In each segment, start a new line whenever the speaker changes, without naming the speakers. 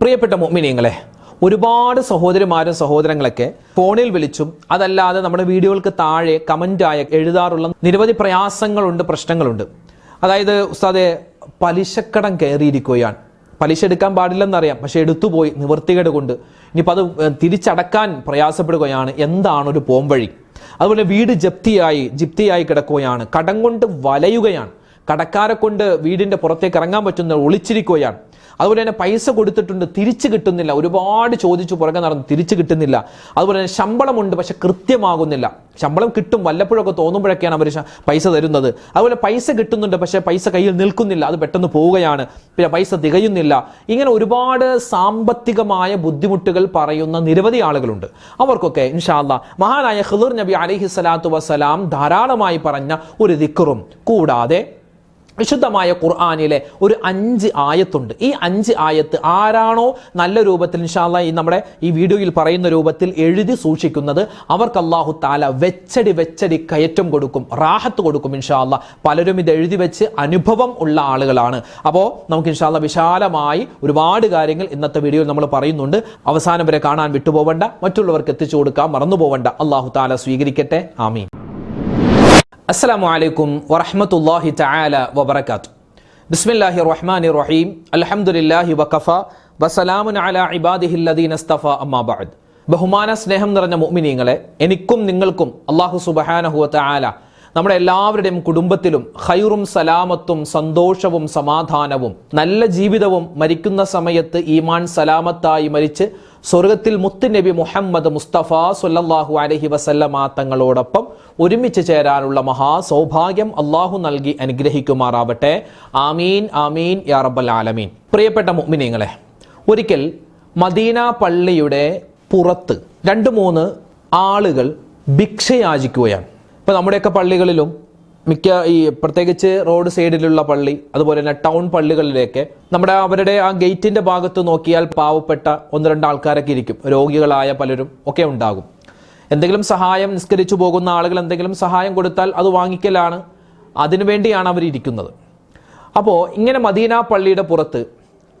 പ്രിയപ്പെട്ട മോമിനിയങ്ങളെ ഒരുപാട് സഹോദരിമാരും സഹോദരങ്ങളൊക്കെ ഫോണിൽ വിളിച്ചും അതല്ലാതെ നമ്മുടെ വീഡിയോകൾക്ക് താഴെ കമന്റായ എഴുതാറുള്ള നിരവധി പ്രയാസങ്ങളുണ്ട് പ്രശ്നങ്ങളുണ്ട്. അതായത് ഉസ്താദെ പലിശക്കടം കയറിയിരിക്കുകയാണ്. പലിശ എടുക്കാൻ പാടില്ലെന്നറിയാം പക്ഷെ എടുത്തുപോയി നിവൃത്തികേട് കൊണ്ട്. ഇനിയിപ്പോൾ അത് തിരിച്ചടക്കാൻ പ്രയാസപ്പെടുകയാണ്. എന്താണ് ഒരു പോംവഴി? അതുപോലെ വീട് ജപ്തിയായി ജിപ്തിയായി കിടക്കുകയാണ്. കടം കൊണ്ട് വലയുകയാണ്. കടക്കാരെ കൊണ്ട് വീടിന്റെ പുറത്തേക്ക് ഇറങ്ങാൻ പറ്റുന്ന ഒളിച്ചിരിക്കുകയാണ്. അതുപോലെ തന്നെ പൈസ കൊടുത്തിട്ടുണ്ട് തിരിച്ചു കിട്ടുന്നില്ല. ഒരുപാട് ചോദിച്ചു പുറകെ നടന്ന് തിരിച്ചു കിട്ടുന്നില്ല. അതുപോലെ തന്നെ ശമ്പളമുണ്ട് പക്ഷെ കൃത്യമാകുന്നില്ല. ശമ്പളം കിട്ടും വല്ലപ്പോഴൊക്കെ തോന്നുമ്പോഴൊക്കെയാണ് അവർ പൈസ തരുന്നത്. അതുപോലെ പൈസ കിട്ടുന്നുണ്ട് പക്ഷെ പൈസ കയ്യിൽ നിൽക്കുന്നില്ല. അത് പെട്ടെന്ന് പോവുകയാണ്. പിന്നെ പൈസ തികയുന്നില്ല. ഇങ്ങനെ ഒരുപാട് സാമ്പത്തികമായ ബുദ്ധിമുട്ടുകൾ പറയുന്ന നിരവധി ആളുകളുണ്ട്. അവർക്കൊക്കെ ഇൻഷാല്ല മഹാനായ ഖിദർ നബി അലൈഹി സ്വലാത്തു വസ്സലാം ധാരാളമായി പറഞ്ഞ ഒരു ദിക്കറും കൂടാതെ വിശുദ്ധമായ ഖുർആാനിലെ ഒരു അഞ്ച് ആയത്തുണ്ട്. ഈ അഞ്ച് ആയത്ത് ആരാണോ നല്ല രൂപത്തിൽ ഇൻഷാല്ല ഈ നമ്മുടെ ഈ വീഡിയോയിൽ പറയുന്ന രൂപത്തിൽ എഴുതി സൂക്ഷിക്കുന്നത് അവർക്ക് അള്ളാഹു താല വെച്ചടി വെച്ചടി കയറ്റം കൊടുക്കും റാഹത്ത് കൊടുക്കും ഇൻഷാല്ല പലരും ഇത് എഴുതി വെച്ച് അനുഭവം ഉള്ള ആളുകളാണ്. അപ്പോൾ നമുക്ക് ഇൻഷാല്ല വിശാലമായി ഒരുപാട് കാര്യങ്ങൾ ഇന്നത്തെ വീഡിയോയിൽ നമ്മൾ പറയുന്നുണ്ട്. അവസാനം വരെ കാണാൻ വിട്ടുപോകണ്ട മറ്റുള്ളവർക്ക് എത്തിച്ചു കൊടുക്കാൻ മറന്നു പോവണ്ട അള്ളാഹു താല സ്വീകരിക്കട്ടെ. ആമീൻ. അസ്സലാമു വലൈക്കും വറഹ്മത്തുള്ളാഹി തആല വബറകാത്തു ബിസ്മില്ലാഹി റഹ്മാൻ റഹീം അലഹമുല്ലാഹി വഖഫ വസലാമുൻ അലാ ഇബാദിഹിൽ അമ്മാബാദ് ബഹുമാന സ്നേഹം നിറഞ്ഞ മുഅ്മിനീങ്ങളെ എനിക്കും നിങ്ങൾക്കും അള്ളാഹു സുബ്ഹാനഹു വ തആല നമ്മുടെ എല്ലാവരുടെയും കുടുംബത്തിലും ഖൈറും സലാമത്തും സന്തോഷവും സമാധാനവും നല്ല ജീവിതവും മരിക്കുന്ന സമയത്ത് ഈമാൻ സലാമത്തായി മരിച്ച് സ്വർഗത്തിൽ മുത്തുനബി മുഹമ്മദ് മുസ്തഫ സൊല്ലാഹു അലഹി വസല്ലമ തങ്ങളോടൊപ്പം ഒരുമിച്ച് ചേരാനുള്ള മഹാസൗഭാഗ്യം അള്ളാഹു നൽകി അനുഗ്രഹിക്കുമാറാവട്ടെ. ആമീൻ ആമീൻ യാ റബ്ബൽ ആലമീൻ. പ്രിയപ്പെട്ട മുഅ്മിനീങ്ങളെ ഒരിക്കൽ മദീന പള്ളിയുടെ പുറത്ത് രണ്ട് മൂന്ന് ആളുകൾ ഭിക്ഷയാചിക്കുകയാണ്. ഇപ്പം നമ്മുടെയൊക്കെ പള്ളികളിലും മിക്ക ഈ പ്രത്യേകിച്ച് റോഡ് സൈഡിലുള്ള പള്ളി അതുപോലെ തന്നെ ടൗൺ പള്ളികളിലേക്ക് നമ്മുടെ അവരുടെ ആ ഗേറ്റിന്റെ ഭാഗത്ത് നോക്കിയാൽ പാവപ്പെട്ട ഒന്ന് രണ്ട് ആൾക്കാരൊക്കെ ഇരിക്കും. രോഗികളായ പലരും ഒക്കെ ഉണ്ടാകും. എന്തെങ്കിലും സഹായം നിസ്കരിച്ചു പോകുന്ന ആളുകൾ എന്തെങ്കിലും സഹായം കൊടുത്താൽ അത് വാങ്ങിക്കലാണ്. അതിനുവേണ്ടിയാണ് അവർ ഇരിക്കുന്നത്. അപ്പോൾ ഇങ്ങനെ മദീന പള്ളിയുടെ പുറത്ത്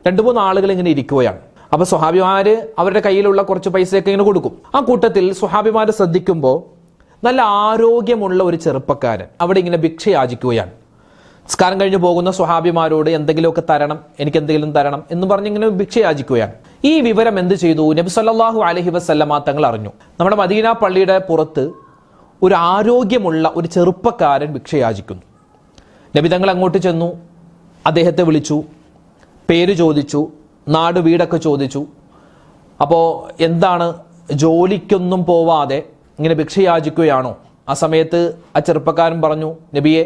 രണ്ട് മൂന്ന് ആളുകൾ ഇങ്ങനെ ഇരിക്കുകയാണ്. അപ്പോൾ സ്വഹാബിമാര് അവരുടെ കയ്യിലുള്ള കുറച്ച് പൈസയൊക്കെ ഇങ്ങനെ കൊടുക്കും. ആ കൂട്ടത്തിൽ സ്വഹാബിമാര് ശ്രദ്ധിക്കുമ്പോൾ നല്ല ആരോഗ്യമുള്ള ഒരു ചെറുപ്പക്കാരൻ അവിടെ ഇങ്ങനെ ഭിക്ഷ യാചിക്കുകയാണ് നിസ്കാരം കഴിഞ്ഞ് പോകുന്ന സ്വഹാബിമാരോട് എന്തെങ്കിലുമൊക്കെ തരണം എനിക്ക് എന്തെങ്കിലും തരണം എന്ന് പറഞ്ഞ് ഇങ്ങനെ ഭിക്ഷ യാചിക്കുകയാണ് ഈ വിവരം എന്ത് ചെയ്തു? നബി സല്ലാഹു അലഹി വസല്ലമ തങ്ങൾ അറിഞ്ഞു. നമ്മുടെ മദീന പള്ളിയുടെ പുറത്ത് ഒരു ആരോഗ്യമുള്ള ഒരു ചെറുപ്പക്കാരൻ ഭിക്ഷ യാചിക്കുന്നു നബി തങ്ങൾ അങ്ങോട്ട് ചെന്നു അദ്ദേഹത്തെ വിളിച്ചു പേര് ചോദിച്ചു നാട് വീടൊക്കെ ചോദിച്ചു. അപ്പോൾ എന്താണ്? ജോലിക്കൊന്നും പോവാതെ ഇങ്ങനെ ഭിക്ഷ യാചിക്കുകയാണോ ആ സമയത്ത് ആ ചെറുപ്പക്കാരൻ പറഞ്ഞു നബിയെ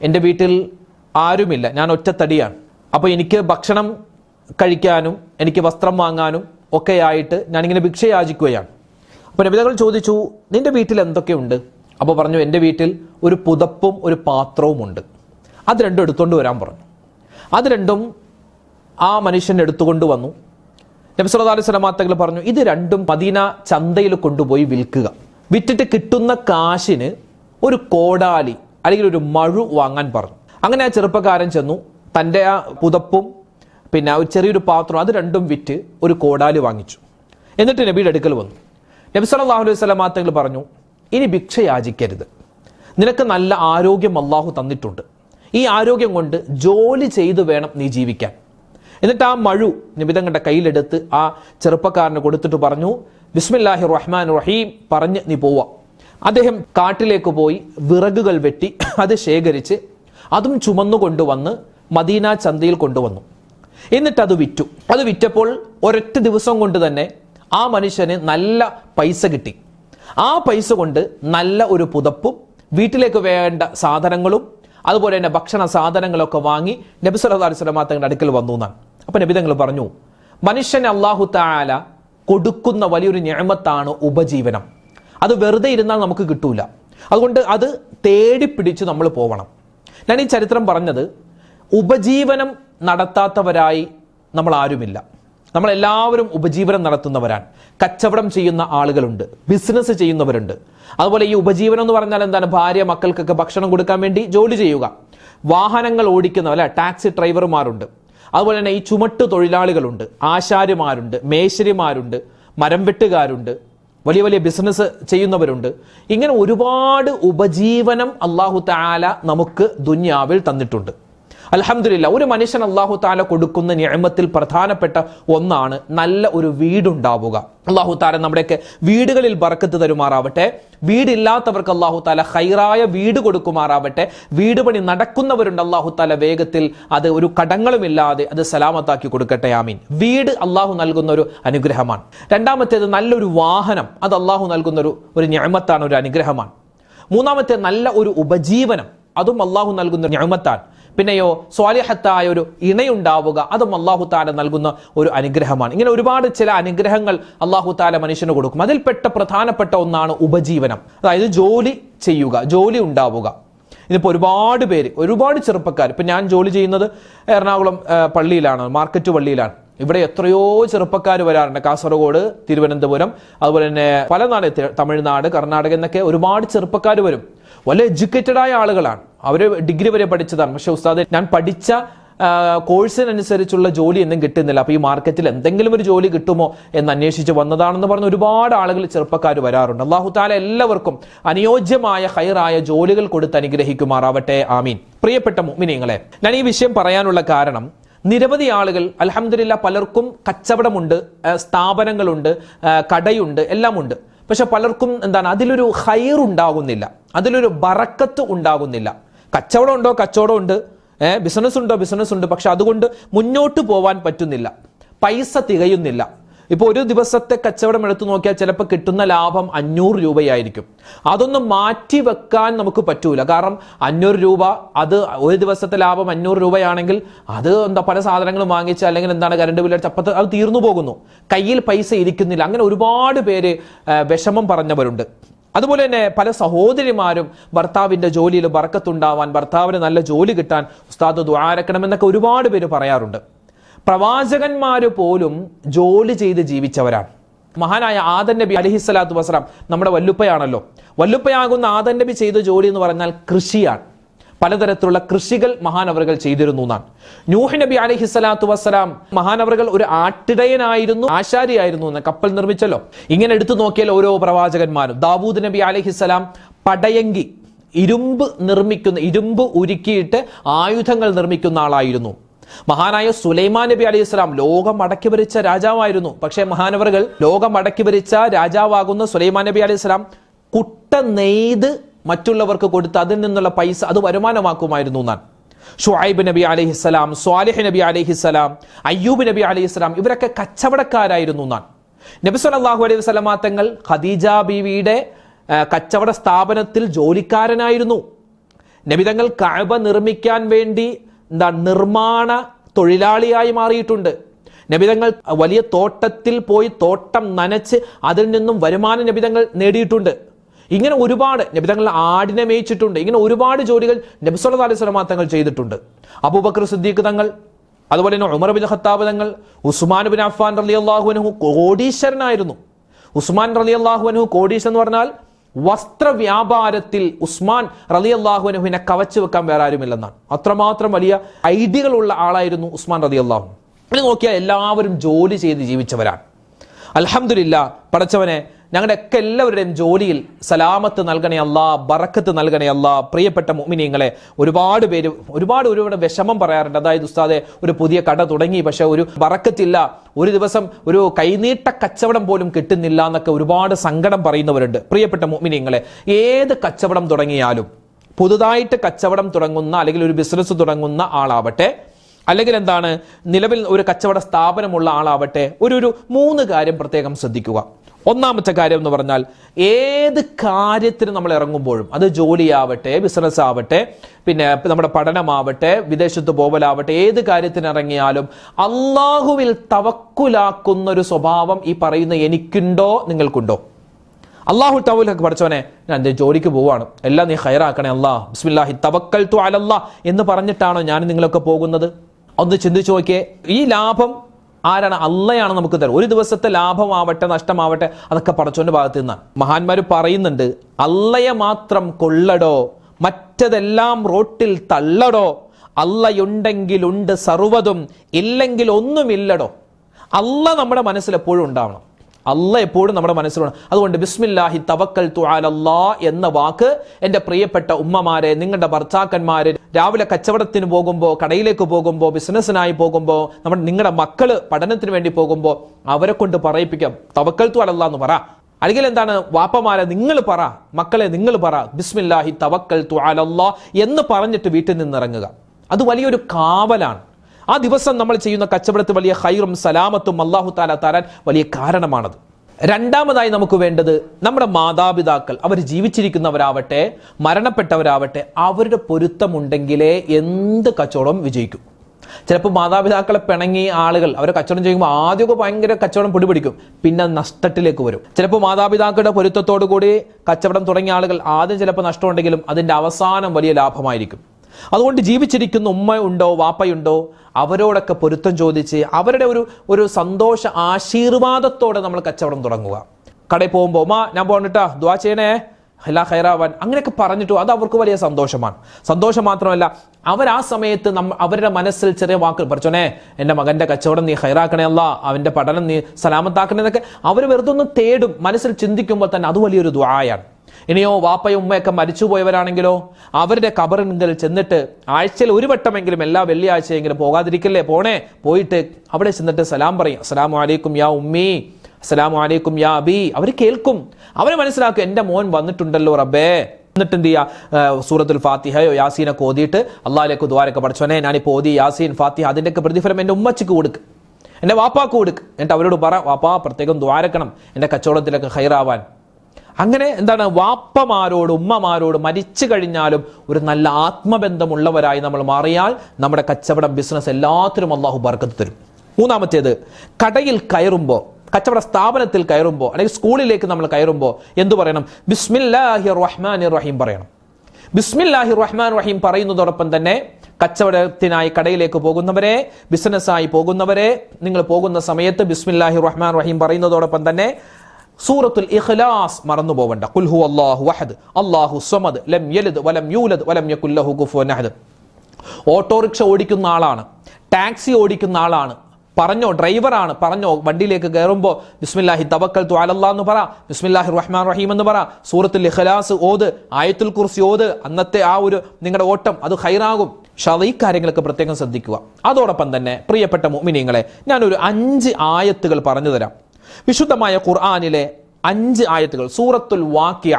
എന്റെ വീട്ടിൽ ആരുമില്ല. ഞാൻ ഒറ്റത്തടിയാണ്. അപ്പോൾ എനിക്ക് ഭക്ഷണം കഴിക്കാനും എനിക്ക് വസ്ത്രം വാങ്ങാനും ഒക്കെ ആയിട്ട് ഞാനിങ്ങനെ ഭിക്ഷ യാചിക്കുകയാണ് അപ്പോൾ നബിതകൾ ചോദിച്ചു നിന്റെ വീട്ടിൽ എന്തൊക്കെയുണ്ട്? അപ്പോൾ പറഞ്ഞു എന്റെ വീട്ടിൽ ഒരു പുതപ്പും ഒരു പാത്രവും ഉണ്ട് അത് രണ്ടും എടുത്തുകൊണ്ട് വരാൻ പറഞ്ഞു. അത് രണ്ടും ആ മനുഷ്യൻ എടുത്തുകൊണ്ട് വന്നു. നബി സല്ലല്ലാഹു അലൈഹി സ്വലമാത്തകൾ പറഞ്ഞു ഇത് രണ്ടും മദീന ചന്തയിൽ കൊണ്ടുപോയി വിൽക്കുക. വിറ്റിട്ട് കിട്ടുന്ന കാശിന് ഒരു കോടാലി അല്ലെങ്കിൽ ഒരു മഴു വാങ്ങാൻ പറഞ്ഞു. അങ്ങനെ ആ ചെറുപ്പക്കാരൻ ചെന്നു. തന്റെ ആ പുതപ്പും പിന്നെ ഒരു ചെറിയൊരു പാത്രം അത് രണ്ടും വിറ്റ് ഒരു കോടാലി വാങ്ങിച്ചു. എന്നിട്ട് നബിയുടെ അടുക്കൽ വന്നു. നബി സല്ലല്ലാഹു അലൈഹി വസല്ലം മാത്തങ്ങൾ പറഞ്ഞു ഇനി ഭിക്ഷ യാചിക്കരുത്. നിനക്ക് നല്ല ആരോഗ്യം അള്ളാഹു തന്നിട്ടുണ്ട്. ഈ ആരോഗ്യം കൊണ്ട് ജോലി ചെയ്തു വേണം നീ ജീവിക്കാൻ. എന്നിട്ട് ആ മഴു നിബിതങ്ങളുടെ കയ്യിലെടുത്ത് ആ ചെറുപ്പക്കാരന് കൊടുത്തിട്ട് പറഞ്ഞു ബിസ്മില്ലാഹി റഹ്മാൻ റഹീം പറഞ്ഞ് നീ പോവുക. അദ്ദേഹം കാട്ടിലേക്ക് പോയി വിറകുകൾ വെട്ടി അത് ശേഖരിച്ച് അതും ചുമന്നു കൊണ്ടുവന്ന് മദീന ചന്തയിൽ കൊണ്ടുവന്നു. എന്നിട്ട് അത് വിറ്റു. അത് വിറ്റപ്പോൾ ഒരൊറ്റ ദിവസം കൊണ്ട് തന്നെ ആ മനുഷ്യന് നല്ല പൈസ കിട്ടി. ആ പൈസ കൊണ്ട് നല്ല ഒരു പുതപ്പും വീട്ടിലേക്ക് വേണ്ട സാധനങ്ങളും അതുപോലെ തന്നെ ഭക്ഷണ സാധനങ്ങളൊക്കെ വാങ്ങി നബി സല്ലല്ലാഹു അലൈഹി തങ്ങളുടെ അടുക്കൽ വന്നു എന്നാണ്. അപ്പൊ നബി തങ്ങൾ പറഞ്ഞു മനുഷ്യൻ അള്ളാഹു താല കൊടുക്കുന്ന വലിയൊരു ഞാമത്താണ് ഉപജീവനം. അത് വെറുതെ ഇരുന്നാൽ നമുക്ക് കിട്ടൂല. അതുകൊണ്ട് അത് തേടി പിടിച്ച് നമ്മൾ പോവണം. ഞാൻ ഈ ചരിത്രം പറഞ്ഞത് ഉപജീവനം നടത്താത്തവരായി നമ്മൾ ആരുമില്ല. നമ്മളെല്ലാവരും ഉപജീവനം നടത്തുന്നവരാണ്. കച്ചവടം ചെയ്യുന്ന ആളുകളുണ്ട്. ബിസിനസ് ചെയ്യുന്നവരുണ്ട്. അതുപോലെ ഈ ഉപജീവനം എന്ന് പറഞ്ഞാൽ എന്താണ്? ഭാര്യ മക്കൾക്കൊക്കെ ഭക്ഷണം കൊടുക്കാൻ വേണ്ടി ജോലി ചെയ്യുക. വാഹനങ്ങൾ ഓടിക്കുന്നവർ ടാക്സി ഡ്രൈവർമാരുണ്ട് അതുപോലെ തന്നെ ഈ ചുമട്ട് തൊഴിലാളികളുണ്ട് ആശാരിമാരുണ്ട് മേശരിമാരുണ്ട് മരം വെട്ടുകാരുണ്ട് വലിയ വലിയ ബിസിനസ് ചെയ്യുന്നവരുണ്ട്. ഇങ്ങനെ ഒരുപാട് ഉപജീവനം അള്ളാഹു താല നമുക്ക് ദുന്യാവിൽ തന്നിട്ടുണ്ട്. അലഹമില്ല ഒരു മനുഷ്യൻ അള്ളാഹു താല കൊടുക്കുന്ന നിയമത്തിൽ പ്രധാനപ്പെട്ട ഒന്നാണ് നല്ല ഒരു വീടുണ്ടാവുക. അള്ളാഹു താല നമ്മുടെയൊക്കെ വീടുകളിൽ ബറക്കത്ത് തരുമാറാവട്ടെ വീടില്ലാത്തവർക്ക് അള്ളാഹു താല ഹൈറായ വീട് കൊടുക്കുമാറാവട്ടെ വീട് പണി നടക്കുന്നവരുണ്ട് അള്ളാഹു താല വേഗത്തിൽ അത് ഒരു കടങ്ങളുമില്ലാതെ അത് സലാമത്താക്കി കൊടുക്കട്ടെ ആമീൻ. വീട് അള്ളാഹു നൽകുന്ന ഒരു അനുഗ്രഹമാണ്. രണ്ടാമത്തേത് നല്ലൊരു വാഹനം അത് അള്ളാഹു നൽകുന്ന ഒരു ഒരു ഞാമത്താണ് ഒരു അനുഗ്രഹമാണ്. മൂന്നാമത്തെ നല്ല ഒരു ഉപജീവനം അതും അള്ളാഹു നൽകുന്ന ഞാമത്താണ് പിന്നെയോ സ്വാലിഹത്തായ ഒരു ഇണയുണ്ടാവുക. അതും അള്ളാഹു താല നൽകുന്ന ഒരു അനുഗ്രഹമാണ്. ഇങ്ങനെ ഒരുപാട് ചില അനുഗ്രഹങ്ങൾ അള്ളാഹു താല മനുഷ്യന് കൊടുക്കും. അതിൽപ്പെട്ട പ്രധാനപ്പെട്ട ഒന്നാണ് ഉപജീവനം. അതായത് ജോലി ചെയ്യുക ജോലി ഉണ്ടാവുക. ഇതിപ്പോൾ ഒരുപാട് പേര് ഒരുപാട് ചെറുപ്പക്കാർ ഇപ്പം ഞാൻ ജോലി ചെയ്യുന്നത് എറണാകുളം പള്ളിയിലാണ് മാർക്കറ്റ് പള്ളിയിലാണ്. ഇവിടെ എത്രയോ ചെറുപ്പക്കാർ വരാറുണ്ട്. കാസർഗോഡ് തിരുവനന്തപുരം അതുപോലെ തന്നെ പല നാട് തമിഴ്നാട് കർണാടക എന്നൊക്കെ ഒരുപാട് ചെറുപ്പക്കാർ വരും. വളരെ എഡ്യൂക്കേറ്റഡ് ആയ ആളുകളാണ്. അവർ ഡിഗ്രി വരെ പഠിച്ചതാണ്. പക്ഷേ ഉസ്താദ് ഞാൻ പഠിച്ച കോഴ്സിനനുസരിച്ചുള്ള ജോലി ഒന്നും കിട്ടുന്നില്ല. അപ്പോൾ ഈ മാർക്കറ്റിൽ എന്തെങ്കിലും ഒരു ജോലി കിട്ടുമോ എന്ന് അന്വേഷിച്ച് വന്നതാണെന്ന് പറഞ്ഞ് ഒരുപാട് ആളുകൾ ചെറുപ്പക്കാർ വരാറുണ്ട്. അള്ളാഹു താല എല്ലാവർക്കും അനുയോജ്യമായ ഹൈറായ ജോലികൾ കൊടുത്ത് അനുഗ്രഹിക്കുമാറാവട്ടെ. ആമീൻ. പ്രിയപ്പെട്ട മുഅ്മിനീങ്ങളെ ഞാൻ ഈ വിഷയം പറയാനുള്ള കാരണം നിരവധി ആളുകൾ അലഹമില്ല പലർക്കും കച്ചവടമുണ്ട് സ്ഥാപനങ്ങളുണ്ട് കടയുണ്ട് എല്ലാം ഉണ്ട് പക്ഷെ പലർക്കും എന്താണ് അതിലൊരു ഹൈർ ഉണ്ടാകുന്നില്ല അതിലൊരു ബറക്കത്ത് ഉണ്ടാകുന്നില്ല. കച്ചവടം ഉണ്ടോ? കച്ചവടം ഉണ്ട്. ബിസിനസ് ഉണ്ടോ? ബിസിനസ് ഉണ്ട്. പക്ഷെ അതുകൊണ്ട് മുന്നോട്ട് പോവാൻ പറ്റുന്നില്ല. പൈസ തികയുന്നില്ല. ഇപ്പോൾ ഒരു ദിവസത്തെ കച്ചവടം എടുത്തു നോക്കിയാൽ ചിലപ്പോൾ കിട്ടുന്ന ലാഭം അഞ്ഞൂറ് രൂപയായിരിക്കും. അതൊന്നും മാറ്റി വെക്കാൻ നമുക്ക് പറ്റൂല. കാരണം അഞ്ഞൂറ് രൂപ അത് ഒരു ദിവസത്തെ ലാഭം അഞ്ഞൂറ് രൂപയാണെങ്കിൽ അത് എന്താ പല സാധനങ്ങളും വാങ്ങിച്ച് അല്ലെങ്കിൽ എന്താണ് കരണ്ട് ബില്ല് അടിച്ച് അപ്പത്ത് അത് തീർന്നു പോകുന്നു. കയ്യിൽ പൈസ ഇരിക്കുന്നില്ല. അങ്ങനെ ഒരുപാട് പേര് വിഷമം പറഞ്ഞവരുണ്ട്. അതുപോലെ തന്നെ പല സഹോദരിമാരും ഭർത്താവിന്റെ ജോലിയിൽ ബർക്കത്തുണ്ടാവാൻ ഭർത്താവിന് നല്ല ജോലി കിട്ടാൻ ഉസ്താദ് ദ്വാരക്കണമെന്നൊക്കെ ഒരുപാട് പേര് പറയാറുണ്ട്. പ്രവാചകന്മാര് പോലും ജോലി ചെയ്ത് ജീവിച്ചവരാണ്. മഹാനായ ആദൻ നബി അലഹിസ്സലാത്തു വസ്സലാം നമ്മുടെ വല്ലുപ്പയാണല്ലോ. വല്ലുപ്പയാകുന്ന ആദൻ നബി ചെയ്ത ജോലി എന്ന് പറഞ്ഞാൽ കൃഷിയാണ്. പലതരത്തിലുള്ള കൃഷികൾ മഹാനവറുകൾ ചെയ്തിരുന്നു എന്നാണ്. നൂഹ് നബി അലഹി സ്വലാത്തു വസ്സലാം മഹാനവറുകൾ ഒരു ആട്ടിടയനായിരുന്നു ആശാരിയായിരുന്നു എന്ന് കപ്പൽ നിർമ്മിച്ചല്ലോ. ഇങ്ങനെ എടുത്തു നോക്കിയാൽ ഓരോ പ്രവാചകന്മാരും. ദാവൂദ് നബി അലഹിസ്സലാം പടയങ്കി ഇരുമ്പ് നിർമ്മിക്കുന്ന ഇരുമ്പ് ഉരുക്കിയിട്ട് ആയുധങ്ങൾ നിർമ്മിക്കുന്ന ആളായിരുന്നു. മഹാനായ സുലൈമാൻ നബി അലൈഹി സ്വലാം ലോകം അടക്കി ഭരിച്ച രാജാവായിരുന്നു. പക്ഷേ മഹാനവറുകൾ ലോകം അടക്കി ഭരിച്ച രാജാവാകുന്ന സുലൈമാൻ നബി അലൈഹി സ്വലാം കുട്ട നെയ്ത് മറ്റുള്ളവർക്ക് കൊടുത്ത് അതിൽ നിന്നുള്ള പൈസ അത് വരുമാനമാക്കുമായിരുന്നു എന്നാണ്. ഷുഹൈബ് നബി അലഹിസ്സലാം സ്വാലിഹ് നബി അലഹിസ്സലാം അയ്യൂബ് നബി അലഹിസ്സലാം ഇവരൊക്കെ കച്ചവടക്കാരായിരുന്നു എന്നാണ്. നബി സല്ലല്ലാഹു അലൈഹി വസല്ലമ തങ്ങൾ ഖദീജ ബീവിയുടെ കച്ചവട സ്ഥാപനത്തിൽ ജോലിക്കാരനായിരുന്നു. നബിതങ്ങൾ കഅബ നിർമ്മിക്കാൻ വേണ്ടി എന്താ നിർമ്മാണ തൊഴിലാളിയായി മാറിയിട്ടുണ്ട്. നബിതങ്ങൾ വലിയ തോട്ടത്തിൽ പോയി തോട്ടം നനച്ച് അതിൽ നിന്നും വരുമാന നബിതങ്ങൾ നേടിയിട്ടുണ്ട്. ഇങ്ങനെ ഒരുപാട് നബിതങ്ങൾ ആടിനെ മേയിച്ചിട്ടുണ്ട്. ഇങ്ങനെ ഒരുപാട് ജോലികൾ നബിസ്വല്ലാ അലൈഹി സ്വലമാ തങ്ങൾ ചെയ്തിട്ടുണ്ട്. അബൂബക്കർ സിദ്ദീഖ് തങ്ങൾ അതുപോലെ തന്നെ ഉമർ ബിൻ ഖത്താബ് തങ്ങൾ ഉസ്മാൻ ബിൻ അഫ്ഫാൻ റലി അള്ളാഹുനഹു കോടീശ്വരനായിരുന്നു. ഉസ്മാൻ റലി അള്ളാഹുനഹു കോടീശ്വരൻ എന്ന് പറഞ്ഞാൽ വസ്ത്ര വ്യാപാരത്തിൽ ഉസ്മാൻ റലി അള്ളാഹുനഹുവിനെ കവച്ചു വെക്കാൻ വേറെ ആരുമില്ലെന്നാണ്. അത്രമാത്രം വലിയ ഐഡിയകളുള്ള ആളായിരുന്നു ഉസ്മാൻ റലി അള്ളാഹു ഇത് നോക്കിയാൽ എല്ലാവരും ജോലി ചെയ്ത് ജീവിച്ചവരാണ്. അലഹമില്ല പടച്ചവനെ ഞങ്ങളുടെ ഒക്കെ എല്ലാവരുടെയും ജോലിയിൽ സലാമത്ത് നൽകണേ അല്ല ബറക്കത്ത് നൽകണേ അല്ല. പ്രിയപ്പെട്ട മുമിനിയങ്ങളെ ഒരുപാട് പേര് ഒരുപാട് ഒരുപാട് വിഷമം പറയാറുണ്ട്. അതായത് ഉസ്താദെ ഒരു പുതിയ കട തുടങ്ങി പക്ഷെ ഒരു ബറക്കത്തില്ല. ഒരു ദിവസം ഒരു കൈനീട്ട കച്ചവടം പോലും കിട്ടുന്നില്ല എന്നൊക്കെ ഒരുപാട് സങ്കടം പറയുന്നവരുണ്ട്. പ്രിയപ്പെട്ട മുമിനിയങ്ങളെ ഏത് കച്ചവടം തുടങ്ങിയാലും പുതുതായിട്ട് കച്ചവടം തുടങ്ങുന്ന അല്ലെങ്കിൽ ഒരു ബിസിനസ് തുടങ്ങുന്ന ആളാവട്ടെ അല്ലെങ്കിൽ എന്താണ് നിലവിൽ ഒരു കച്ചവട സ്ഥാപനമുള്ള ആളാവട്ടെ ഒരു ഒരു മൂന്ന് കാര്യം പ്രത്യേകം ശ്രദ്ധിക്കുക. ഒന്നാമത്തെ കാര്യം എന്ന് പറഞ്ഞാൽ ഏത് കാര്യത്തിന് നമ്മൾ ഇറങ്ങുമ്പോഴും അത് ജോലിയാവട്ടെ ബിസിനസ് ആവട്ടെ പിന്നെ നമ്മുടെ പഠനമാവട്ടെ വിദേശത്ത് പോവലാവട്ടെ ഏത് കാര്യത്തിന് ഇറങ്ങിയാലും അള്ളാഹുവിൽ തവക്കുലാക്കുന്ന ഒരു സ്വഭാവം ഈ പറയുന്ന എനിക്കുണ്ടോ നിങ്ങൾക്കുണ്ടോ? അള്ളാഹു തവലൊക്കെ പഠിച്ചവനെ ഞാൻ എന്റെ ജോലിക്ക് പോവാണ്. എല്ലാം നീ ഹയറാക്കണേ അള്ളാഹ് ബിസ്മില്ലാഹി തവക്കൽ തു അലല്ലാ എന്ന് പറഞ്ഞിട്ടാണോ ഞാൻ നിങ്ങളൊക്കെ പോകുന്നത്? ഒന്ന് ചിന്തിച്ചു നോക്കിയേ ഈ ലാഭം ആരാണ്? അള്ളയാണ് നമുക്ക് തരും. ഒരു ദിവസത്തെ ലാഭമാവട്ടെ നഷ്ടമാവട്ടെ അതൊക്കെ പടച്ചോന്റെ ഭാഗത്ത് നിന്നാണ്. മഹാന്മാർ പറയുന്നുണ്ട് അള്ളയെ മാത്രം കൊള്ളടോ മറ്റതെല്ലാം റോട്ടിൽ തള്ളടോ അല്ലയുണ്ടെങ്കിലുണ്ട് സർവതും ഇല്ലെങ്കിൽ ഒന്നുമില്ലടോ. അള്ള നമ്മുടെ മനസ്സിൽ എപ്പോഴും ഉണ്ടാവണം. അല്ല എപ്പോഴും നമ്മുടെ മനസ്സിലാണ് അതുകൊണ്ട് ബിസ്മില്ലാഹി തവക്കൽ തുആലല്ലാ എന്ന വാക്ക് എന്റെ പ്രിയപ്പെട്ട ഉമ്മമാരെ നിങ്ങളുടെ ഭർത്താക്കന്മാർ രാവിലെ കച്ചവടത്തിന് പോകുമ്പോൾ കടയിലേക്ക് പോകുമ്പോൾ ബിസിനസ്സിനായി പോകുമ്പോൾ നമ്മുടെ നിങ്ങളുടെ മക്കൾ പഠനത്തിന് വേണ്ടി പോകുമ്പോൾ അവരെ കൊണ്ട് പറയിപ്പിക്കാം. തവക്കൽ തുആലല്ലാ എന്ന് പറ. അല്ലെങ്കിൽ എന്താണ്? വാപ്പമാരെ നിങ്ങൾ പറ. മക്കളെ നിങ്ങൾ പറ. ബിസ്മില്ലാഹി തവക്കൽ തുആലല്ലാ എന്ന് പറഞ്ഞിട്ട് വീട്ടിൽ നിന്നിറങ്ങുക. അത് വലിയൊരു കാവലാണ്. ആ ദിവസം നമ്മൾ ചെയ്യുന്ന കച്ചവടത്തിൽ വലിയ ഹൈറും സലാമത്തും അള്ളാഹു താല തരാൻ വലിയ കാരണമാണത്. രണ്ടാമതായി നമുക്ക് വേണ്ടത് നമ്മുടെ മാതാപിതാക്കൾ അവർ ജീവിച്ചിരിക്കുന്നവരാവട്ടെ മരണപ്പെട്ടവരാവട്ടെ അവരുടെ പൊരുത്തമുണ്ടെങ്കിലേ എന്ത് കച്ചവടം വിജയിക്കും. ചിലപ്പോൾ മാതാപിതാക്കളെ പിണങ്ങി ആളുകൾ അവരെ കച്ചവടം ചെയ്യുമ്പോൾ ആദ്യമൊക്കെ ഭയങ്കര കച്ചവടം പിടിപിടിക്കും പിന്നെ നഷ്ടത്തിലേക്ക് വരും. ചിലപ്പോൾ മാതാപിതാക്കളുടെ പൊരുത്തത്തോടു കൂടി കച്ചവടം തുടങ്ങിയ ആളുകൾ ആദ്യം ചിലപ്പോൾ നഷ്ടമുണ്ടെങ്കിലും അതിന്റെ അവസാനം വലിയ ലാഭമായിരിക്കും. അതുകൊണ്ട് ജീവിച്ചിരിക്കുന്ന ഉമ്മ ഉണ്ടോ വാപ്പയുണ്ടോ അവരോടൊക്കെ പൊരുത്തം ചോദിച്ച് അവരുടെ ഒരു ഒരു സന്തോഷ ആശീർവാദത്തോടെ നമ്മൾ കച്ചവടം തുടങ്ങുക. കടയിൽ പോകുമ്പോൾ ഉമ്മ ഞാൻ പോകണിട്ടാ ദ്വാ ചെയ്യണേ. ഹലാ ഹൈറാവൻ അങ്ങനെയൊക്കെ പറഞ്ഞിട്ടു അത് അവർക്ക് വലിയ സന്തോഷമാണ്. സന്തോഷം മാത്രമല്ല അവർ ആ സമയത്ത് നമ്മ അവരുടെ മനസ്സിൽ ചെറിയ വാക്കുകൾ പറിച്ചോനെ എന്റെ മകന്റെ കച്ചവടം നീ ഹൈറാക്കണേ അല്ല അവന്റെ പഠനം നീ സലാമത്താക്കണേ എന്നൊക്കെ അവർ വെറുതെ ഒന്ന് തേടും മനസ്സിൽ ചിന്തിക്കുമ്പോൾ തന്നെ അത് വലിയൊരു ദ്വായാണ് ഇനിയോ വാപ്പയും ഉമ്മയൊക്കെ മരിച്ചുപോയവരാണെങ്കിലോ? അവരുടെ കബറിനിൽ ചെന്നിട്ട് ആഴ്ചയിൽ ഒരു വട്ടമെങ്കിലും എല്ലാ വെള്ളിയാഴ്ചയെങ്കിലും പോകാതിരിക്കല്ലേ പോണേ? പോയിട്ട് അവിടെ ചെന്നിട്ട് സലാം പറയും. അസ്സലാമു അലൈക്കും യാ ഉമ്മി. അസ്സലാമു അലൈക്കും യാ അബി. അവർ കേൾക്കും. അവർ മനസ്സിലാക്കും എന്റെ മോൻ വന്നിട്ടുണ്ടല്ലോ റബ്ബേ. എന്നിട്ട് എന്ത് ചെയ്യുക സൂറത്തുൽ ഫാത്തിഹയോ യാസീനൊക്കെ ഓതിയിട്ട് അള്ളാഹിലേക്ക് ദ്വാരൊക്കെ പഠിച്ചോനെ ഞാനിപ്പോൾ ഓതി യാസീൻ ഫാത്തിഹ അതിന്റെയൊക്കെ പ്രതിഫലം എന്റെ ഉമ്മച്ചിക്ക് കൊടുക്ക്. എന്റെ വാപ്പാക്ക് കൊടുക്ക്. എന്നിട്ട് അവരോട് പറ വാപ്പാ പ്രത്യേകം ദ്വാരക്കണം എന്റെ കച്ചവടത്തിലൊക്കെ ഹൈറാവാൻ. അങ്ങനെ എന്താണ് വാപ്പമാരോട് ഉമ്മമാരോട് മരിച്ചു കഴിഞ്ഞാലും ഒരു നല്ല ആത്മബന്ധമുള്ളവരായി നമ്മൾ മാറിയാൽ നമ്മുടെ കച്ചവടം ബിസിനസ് എല്ലാത്തിനും അള്ളാഹു ബർക്കത്ത് തരും. മൂന്നാമത്തേത് കടയിൽ കയറുമ്പോൾ കച്ചവട സ്ഥാപനത്തിൽ കയറുമ്പോൾ അല്ലെങ്കിൽ സ്കൂളിലേക്ക് നമ്മൾ കയറുമ്പോൾ എന്തു പറയണം? ബിസ്മില്ലാഹി റഹ്മാൻ റഹീം പറയണം. ബിസ്മില്ലാഹി റഹ്മാൻ റഹീം പറയുന്നതോടൊപ്പം തന്നെ കച്ചവടത്തിനായി കടയിലേക്ക് പോകുന്നവരെ ബിസിനസ്സായി പോകുന്നവരെ നിങ്ങൾ പോകുന്ന സമയത്ത് ബിസ്മില്ലാഹി റഹ്മാൻ റഹീം പറയുന്നതോടൊപ്പം തന്നെ സൂറത്തുൽ ഇഖ്ലാസ് മറന്നു പോവണ്ട കുൽഹു അള്ളാഹു വഹദ്. അള്ളാഹു സമദ് ലം യലിദ് വലം യൂലദ് വലം യകുല്ലഹു കുഫുവൻ അഹദ്. ഓട്ടോറിക്ഷ ഓടിക്കുന്ന ആളാണ്. ടാക്സി ഓടിക്കുന്ന ആളാണ്. പറഞ്ഞോ ഡ്രൈവറാണ്. പറഞ്ഞോ വണ്ടിയിലേക്ക് കയറുമ്പോൾ ബിസ്മില്ലാഹി തവക്കൽ തു എന്ന് പറ. ബിസ്മില്ലാഹി റഹ്മാൻ റഹീം എന്ന് പറ. സൂറത്തുൽ ഇഖ്ലാസ് ഓത്. ആയത്തുൽ കുർസി ഓത്. അന്നത്തെ ആ ഒരു നിങ്ങളുടെ ഓട്ടം അത് ഹൈറാകും പക്ഷേ ഈ കാര്യങ്ങളൊക്കെ പ്രത്യേകം ശ്രദ്ധിക്കുക. അതോടൊപ്പം തന്നെ പ്രിയപ്പെട്ട മുഅ്മിനീങ്ങളെ ഞാനൊരു അഞ്ച് ആയത്തുകൾ പറഞ്ഞു തരാം. വിശുദ്ധമായ ഖുർആാനിലെ അഞ്ച് ആയത്തുകൾ സൂറത്തുൽ വാക്യ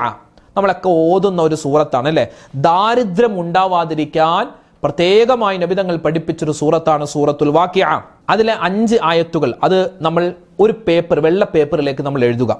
നമ്മളൊക്കെ ഓതുന്ന ഒരു സൂറത്താണ് അല്ലേ? ദാരിദ്ര്യം ഉണ്ടാവാതിരിക്കാൻ പ്രത്യേകമായി നബിതങ്ങൾ പഠിപ്പിച്ചൊരു സൂറത്താണ് സൂറത്തുൽ വാക്യ അതിലെ അഞ്ച് ആയത്തുകൾ അത് നമ്മൾ ഒരു പേപ്പർ വെള്ള പേപ്പറിലേക്ക് നമ്മൾ എഴുതുക.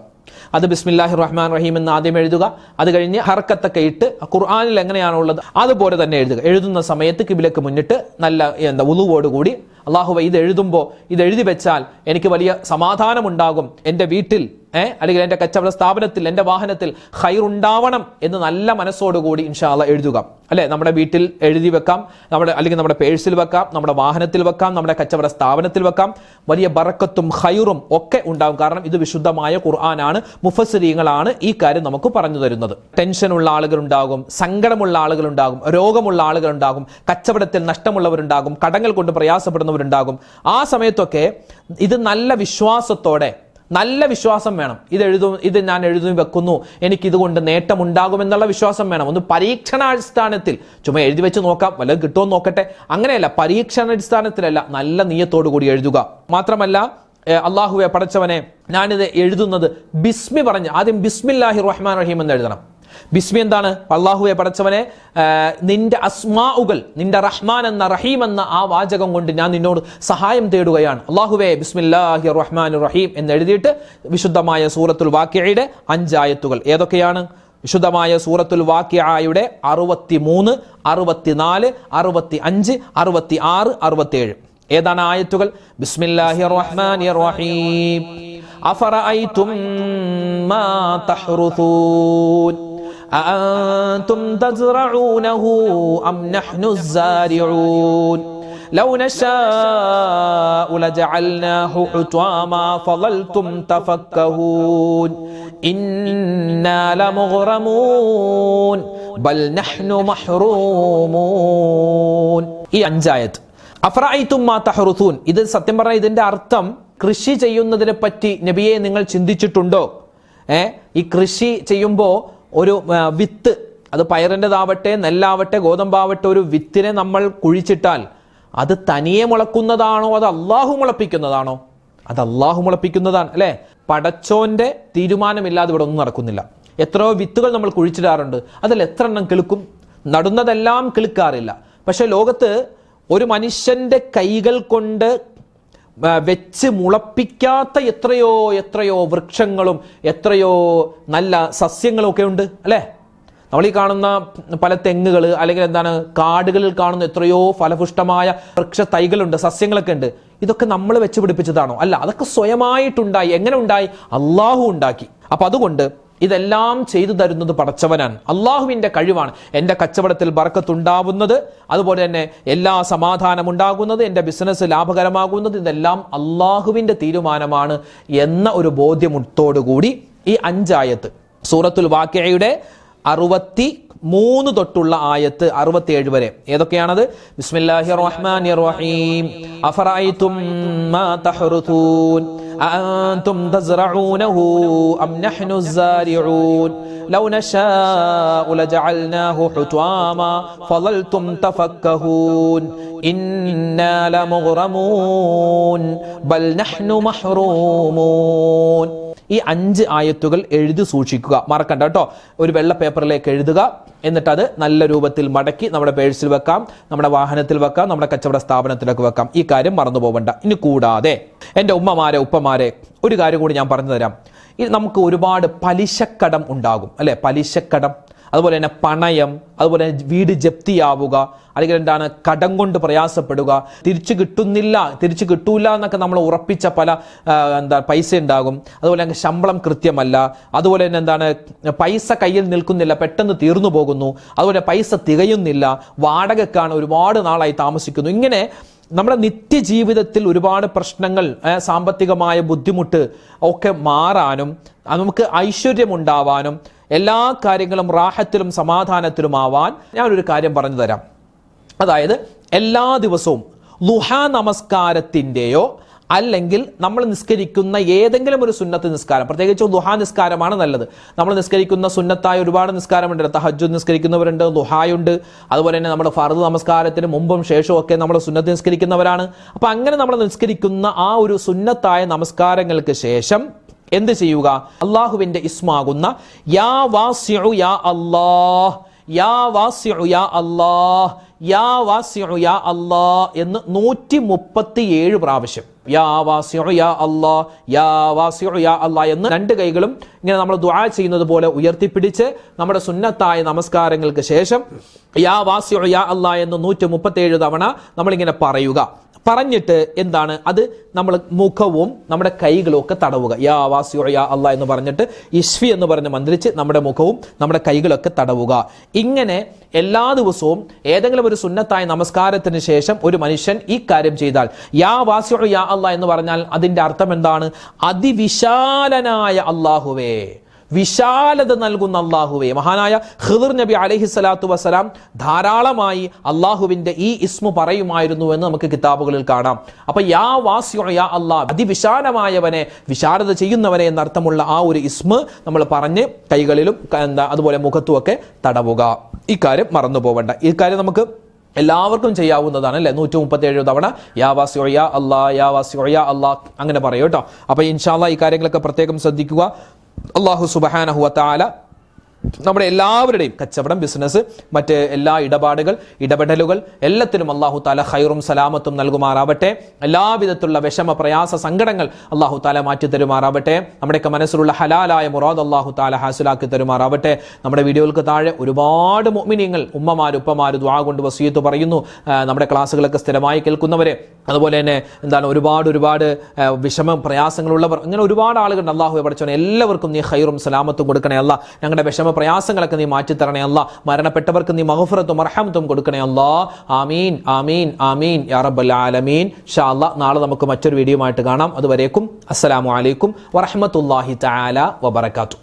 അത് ബിസ്മില്ലാഹി റഹ്മാൻ റഹീം എന്ന് ആദ്യം എഴുതുക. അത് കഴിഞ്ഞ് ഹർക്കത്തൊക്കെ ഇട്ട് ഖുർആാനിൽ എങ്ങനെയാണുള്ളത് അതുപോലെ തന്നെ എഴുതുക. എഴുതുന്ന സമയത്ത് കിബിലേക്ക് മുന്നിട്ട് നല്ല എന്താ ഉളുവോടുകൂടി അള്ളാഹുവ ഇത് എഴുതുമ്പോൾ ഇത് എഴുതി വെച്ചാൽ എനിക്ക് വലിയ സമാധാനമുണ്ടാകും എന്റെ വീട്ടിൽ. അല്ലെങ്കിൽ എന്റെ കച്ചവട സ്ഥാപനത്തിൽ എന്റെ വാഹനത്തിൽ ഹൈറുണ്ടാവണം എന്ന് നല്ല മനസ്സോടുകൂടി ഇൻഷാല്ല എഴുതുക. അല്ലെ? നമ്മുടെ വീട്ടിൽ എഴുതി വെക്കാം. നമ്മുടെ അല്ലെങ്കിൽ നമ്മുടെ പേഴ്സിൽ വെക്കാം. നമ്മുടെ വാഹനത്തിൽ വെക്കാം. നമ്മുടെ കച്ചവട സ്ഥാപനത്തിൽ വെക്കാം. വലിയ ബറക്കത്തും ഹൈറും ഒക്കെ ഉണ്ടാകും. കാരണം ഇത് വിശുദ്ധമായ ഖുർആനാണ്. മുഫസരീങ്ങളാണ് ഈ കാര്യം നമുക്ക് പറഞ്ഞു തരുന്നത്. ടെൻഷനുള്ള ആളുകളുണ്ടാകും. സങ്കടമുള്ള ആളുകളുണ്ടാകും. രോഗമുള്ള ആളുകളുണ്ടാകും. കച്ചവടത്തിൽ നഷ്ടമുള്ളവരുണ്ടാകും. കടങ്ങൾ കൊണ്ട് പ്രയാസപ്പെടുന്നവരുണ്ടാകും. ആ സമയത്തൊക്കെ ഇത് നല്ല വിശ്വാസത്തോടെ നല്ല വിശ്വാസം വേണം. ഇത് എഴുതും ഇത് ഞാൻ എഴുതി വെക്കുന്നു. എനിക്ക് ഇതുകൊണ്ട് നേട്ടമുണ്ടാകുമെന്നുള്ള വിശ്വാസം വേണം. ഒന്ന് പരീക്ഷണാടിസ്ഥാനത്തിൽ. ചുമ എഴുതി വെച്ച് നോക്കാം. വല്ലതും കിട്ടുമോ നോക്കട്ടെ. അങ്ങനെയല്ല പരീക്ഷണാടിസ്ഥാനത്തിലല്ല നല്ല നീയത്തോടു കൂടി എഴുതുക. മാത്രമല്ല അള്ളാഹുവെ പടച്ചവനെ ഞാനിത് എഴുതുന്നത് ബിസ്മി പറഞ്ഞ് ആദ്യം ബിസ്മില്ലാഹി റഹ്മാൻ റഹീം എന്ന് എഴുതണം. ബിസ്മി എന്താണ്? അള്ളാഹുവെ പടച്ചവനെ നിന്റെ അസ്മാഉകൾ നിന്റെ റഹ്മാൻ എന്ന റഹീം എന്ന ആ വാചകം കൊണ്ട് ഞാൻ നിന്നോട് സഹായം തേടുകയാണ്. അള്ളാഹുവെ ബിസ്മില്ലാഹി റഹ്മാൻ റഹീം എന്ന് എഴുതിയിട്ട് വിശുദ്ധമായ സൂറത്തുൽ വാക്യയുടെ അഞ്ചായത്തുകൾ. ഏതൊക്കെയാണ്? വിശുദ്ധമായ സൂറത്തുൽ വാക്യയുടെ അറുപത്തി മൂന്ന് അറുപത്തിനാല് അറുപത്തി അഞ്ച് അറുപത്തി ആറ് അറുപത്തിയേഴ്. ഏതാണ് ആയത്തുകൾ? ബിസ്മില്ലാഹി റഹ്മാനി റഹീം അഫറഅയ്തും മാ തഹ്റുഥൂൻ أأنتم تزرعونه أم نحن الزارعون لو نشاء لجعلناه حطاما فظلتم تفكهون إنا لمغرمون بل نحن محرومون ഈ അഞ്ചായത്ത് അഫ്രായിത്തും മാ തഹറുത്തൂൻ ഇത് സത്യം പറഞ്ഞാൽ ഇതിന്റെ അർത്ഥം കൃഷി ചെയ്യുന്നതിനെ പറ്റി നബിയെ നിങ്ങൾ ചിന്തിച്ചിട്ടുണ്ടോ ഏ ഈ കൃഷി ചെയ്യുമ്പോൾ ഒരു വിത്ത്. അത് പയറിന്റെതാവട്ടെ നെല്ലാവട്ടെ ഗോതമ്പാവട്ടെ ഒരു വിത്തിനെ നമ്മൾ കുഴിച്ചിട്ടാൽ അത് തനിയെ മുളക്കുന്നതാണോ? അത് അള്ളാഹു മുളപ്പിക്കുന്നതാണോ? അത് അള്ളാഹു മുളപ്പിക്കുന്നതാണ് അല്ലേ? പടച്ചോന്റെ തീരുമാനമില്ലാതെ ഇവിടെ ഒന്നും നടക്കുന്നില്ല. എത്രയോ വിത്തുകൾ നമ്മൾ കുഴിച്ചിടാറുണ്ട്. അതിൽ എത്ര എണ്ണം കിളുക്കും? നടുന്നതെല്ലാം കിളുക്കാറില്ല. പക്ഷെ ലോകത്ത് ഒരു മനുഷ്യന്റെ കൈകൾ കൊണ്ട് വെച്ച് മുളപ്പിക്കാത്ത എത്രയോ എത്രയോ വൃക്ഷങ്ങളും എത്രയോ നല്ല സസ്യങ്ങളും ഒക്കെ ഉണ്ട് അല്ലേ? നമ്മൾ ഈ കാണുന്ന പല തെങ്ങുകൾ അല്ലെങ്കിൽ എന്താണ് കാടുകളിൽ കാണുന്ന എത്രയോ ഫലപുഷ്ടമായ വൃക്ഷ തൈകളുണ്ട് സസ്യങ്ങളൊക്കെ ഉണ്ട്. ഇതൊക്കെ നമ്മൾ വെച്ച് പിടിപ്പിച്ചതാണോ? അല്ല അതൊക്കെ സ്വയമായിട്ടുണ്ടായി. എങ്ങനെ ഉണ്ടായി? അള്ളാഹു ഉണ്ടാക്കി. അപ്പൊ അതുകൊണ്ട് ഇതെല്ലാം ചെയ്തു തരുന്നത് പടച്ചവനാണ്. അള്ളാഹുവിന്റെ കഴിവാണ്. എന്റെ കച്ചവടത്തിൽ ബർക്കത്തുണ്ടാവുന്നത് അതുപോലെ തന്നെ എല്ലാ സമാധാനം ഉണ്ടാകുന്നത് എന്റെ ബിസിനസ് ലാഭകരമാകുന്നത് ഇതെല്ലാം അള്ളാഹുവിന്റെ തീരുമാനമാണ് എന്ന ഒരു ബോധ്യമുട്ടോടുകൂടി ഈ അഞ്ചായത്ത്. സൂറത്തുൽ വാക്യയുടെ അറുപത്തി മൂന്ന് തൊട്ടുള്ള ആയത്ത് അറുപത്തിയേഴ് വരെ. ഏതൊക്കെയാണത്? ബിസ്മില്ലാഹി റഹ്മാൻ റഹീം അഫറായിത്തും മാ തഹ്റുതൂൻ അഅൻതും തസ്റഊനഹു അം നഹ്നു സാരിഊൻ ലൗ നശാഉ ലജഅൽനാഹു ഹുത്വാമ ഫളൽതും തഫക്കഹൂൻ. ഇന്നാ ലമുഗ്റമൂൻ. ബൽ നഹ്നു മഹ്റൂമൂൻ. ഈ അഞ്ച് ആയത്തുകൾ എഴുതി സൂക്ഷിക്കുക. മറക്കണ്ട കേട്ടോ. ഒരു വെള്ള പേപ്പറിലേക്ക് എഴുതുക. എന്നിട്ട് അത് നല്ല രൂപത്തിൽ മടക്കി നമ്മുടെ പേഴ്സിൽ വെക്കാം. നമ്മുടെ വാഹനത്തിൽ വെക്കാം. നമ്മുടെ കച്ചവട സ്ഥാപനത്തിലൊക്കെ വെക്കാം. ഈ കാര്യം മറന്നു പോകണ്ട ഇനി കൂടാതെ എന്റെ ഉമ്മമാരെ ഉപ്പമാരെ ഒരു കാര്യം കൂടി ഞാൻ പറഞ്ഞു തരാം. ഈ നമുക്ക് ഒരുപാട് പലിശക്കടം ഉണ്ടാകും. അല്ലെ? പലിശക്കടം. അതുപോലെ തന്നെ പണയം അതുപോലെ തന്നെ വീട് ജപ്തിയാവുക അല്ലെങ്കിൽ എന്താണ് കടം കൊണ്ട് പ്രയാസപ്പെടുക തിരിച്ചു കിട്ടുന്നില്ല തിരിച്ചു കിട്ടൂല എന്നൊക്കെ നമ്മൾ ഉറപ്പിച്ച പല എന്താ പൈസ ഉണ്ടാകും. അതുപോലെ തന്നെ ശമ്പളം കൃത്യമല്ല. അതുപോലെ തന്നെ എന്താണ് പൈസ കയ്യിൽ നിൽക്കുന്നില്ല പെട്ടെന്ന് തീർന്നു പോകുന്നു. അതുപോലെ പൈസ തികയുന്നില്ല. വാടകക്കാണ് ഒരുപാട് നാളായി താമസിക്കുന്നു. ഇങ്ങനെ നമ്മുടെ നിത്യജീവിതത്തിൽ ഒരുപാട് പ്രശ്നങ്ങൾ സാമ്പത്തികമായ ബുദ്ധിമുട്ട് ഒക്കെ മാറാനും നമുക്ക് ഐശ്വര്യമുണ്ടാവാനും എല്ലാ കാര്യങ്ങളും റാഹത്തിലും സമാധാനത്തിലുമാവാൻ ഞാനൊരു കാര്യം പറഞ്ഞു തരാം. അതായത് എല്ലാ ദിവസവും ലുഹ നമസ്കാരത്തിന്റെയോ അല്ലെങ്കിൽ നമ്മൾ നിസ്കരിക്കുന്ന ഏതെങ്കിലും ഒരു സുന്നത്ത് നിസ്കാരം പ്രത്യേകിച്ച് ലുഹാ നിസ്കാരമാണ് നല്ലത്. നമ്മൾ നിസ്കരിക്കുന്ന സുന്നത്തായ ഒരുപാട് നിസ്കാരമുണ്ട്. തഹജ്ജു നിസ്കരിക്കുന്നവരുണ്ട് ലുഹായുണ്ട് അതുപോലെ തന്നെ നമ്മൾ ഫർദ് നമസ്കാരത്തിന് മുമ്പും ശേഷവും ഒക്കെ നമ്മൾ സുന്നത്ത് നിസ്കരിക്കുന്നവരാണ്. അപ്പം അങ്ങനെ നമ്മൾ നിസ്കരിക്കുന്ന ആ ഒരു സുന്നത്തായ നമസ്കാരങ്ങൾക്ക് ശേഷം എന്ത് ചെയ്യുക? അള്ളാഹുവിന്റെ ഇസ്മാകുന്ന യാ വാസിഉ യാ അല്ലാഹ് യാ വാസിഉ യാ അല്ലാഹ് യാ വാസിഉ യാ അല്ലാഹ് എന്ന് നൂറ്റി മുപ്പത്തി ഏഴ് പ്രാവശ്യം. യാ വാസിഉ യാ അല്ലാഹ് യാ വാസിഉ യാ അല്ലാഹ് എന്ന് രണ്ട് കൈകളും ഇങ്ങനെ നമ്മൾ ദുആ ചെയ്യുന്നത് പോലെ ഉയർത്തിപ്പിടിച്ച് നമ്മുടെ സുന്നത്തായ നമസ്കാരങ്ങൾക്ക് ശേഷം യാ വാസിഉ യാ അല്ലാഹ് എന്ന് നൂറ്റി മുപ്പത്തി ഏഴ് തവണ നമ്മളിങ്ങനെ പറയുക. പറഞ്ഞിട്ട് എന്താണ്? അത് നമ്മൾ മുഖവും നമ്മുടെ കൈകളും ഒക്കെ തടവുക. യാ വാസിയോ യാ അല്ല എന്ന് പറഞ്ഞിട്ട് ഇഷ്ഫി എന്ന് പറഞ്ഞ് മന്ത്രിച്ച് നമ്മുടെ മുഖവും നമ്മുടെ കൈകളൊക്കെ തടവുക. ഇങ്ങനെ എല്ലാ ദിവസവും ഏതെങ്കിലും ഒരു സുന്നത്തായ നമസ്കാരത്തിന് ശേഷം ഒരു മനുഷ്യൻ ഈ കാര്യം ചെയ്താൽ യാ വാസിയോ യാ അല്ല എന്ന് പറഞ്ഞാൽ അതിന്റെ അർത്ഥം എന്താണ്? അതിവിശാലനായ അള്ളാഹുവേ വിശാലത നൽകുന്ന അള്ളാഹുവെ. മഹാനായ ഖിദർ നബി അലഹി സ്വലാത്തു വസ്സലാം ധാരാളമായി അള്ളാഹുവിന്റെ ഈ ഇസ്മു പറയുമായിരുന്നു എന്ന് നമുക്ക് കിതാബുകളിൽ കാണാം. അപ്പൊ യാ വാസ്യോ യാ അള്ളാഹ് അതിവിശാലമായവനെ വിശാലത ചെയ്യുന്നവനെ എന്നർത്ഥമുള്ള ആ ഒരു ഇസ്മ നമ്മൾ പറഞ്ഞ് കൈകളിലും എന്താ അതുപോലെ മുഖത്തുമൊക്കെ തടവുക. ഇക്കാര്യം മറന്നു പോവണ്ട. ഇക്കാര്യം കാര്യം നമുക്ക് എല്ലാവർക്കും ചെയ്യാവുന്നതാണ് അല്ലെ? നൂറ്റി മുപ്പത്തി ഏഴ് തവണ യാ വാസ്യോയ അല്ലാ യാ വാസ്യോയ അല്ലാ അങ്ങനെ പറയൂ കേട്ടോ. അപ്പൊ ഇൻഷാല്ല ഈ കാര്യങ്ങളൊക്കെ പ്രത്യേകം ശ്രദ്ധിക്കുക. അള്ളാഹു സുബഹാനഹുവ താല നമ്മുടെ എല്ലാവരുടെയും കച്ചവടം ബിസിനസ് മറ്റ് എല്ലാ ഇടപാടുകൾ ഇടപെടലുകൾ എല്ലാത്തിനും അള്ളാഹു താല ഹൈറും സലാമത്തും നൽകുമാറാവട്ടെ. എല്ലാവിധത്തിലുള്ള വിഷമ പ്രയാസ സങ്കടങ്ങൾ അള്ളാഹു താല മാറ്റി തരുമാറാവട്ടെ. നമ്മുടെയൊക്കെ മനസ്സിലുള്ള ഹലാലായ മുറാദ് അള്ളാഹു താല ഹാസിലാക്കി തരുമാറാവട്ടെ. നമ്മുടെ വീഡിയോകൾക്ക് താഴെ ഒരുപാട് മൊമിനിയങ്ങൾ ഉമ്മമാർ ഉപ്പമാർ ദ്വാ കൊണ്ട് വസീത്ത് പറയുന്നു. നമ്മുടെ ക്ലാസ്സുകളൊക്കെ സ്ഥിരമായി കേൾക്കുന്നവരെ. അതുപോലെ തന്നെ എന്താണ് ഒരുപാട് ഒരുപാട് വിഷമം പ്രയാസങ്ങളുള്ളവർ അങ്ങനെ ഒരുപാട് ആളുകളുണ്ട്. അള്ളാഹു പഠിച്ചവൻ എല്ലാവർക്കും നീ ഹൈറും സലാമത്തും കൊടുക്കണേ അല്ല ഞങ്ങളുടെ വിഷമ പ്രയാസങ്ങളൊക്കെ നീ മാറ്റിത്തരണേ അല്ല. മരണപ്പെട്ടവർക്ക് നീ മഹഫുറത്തും അർഹമത്തും കൊടുക്കണേ അല്ല. ആമീൻ ആമീൻ ആമീൻ. യാ റബ്ബൽ ആലമീൻ. ഷാ അല്ലാ നാളെ നമുക്ക് മറ്റൊരു വീഡിയോ ആയിട്ട് കാണാം. അതുവരേക്കും അസ്സലാമു അലൈക്കും വറഹ്മത്തുള്ളാഹി തആല വബറകാതുഹു.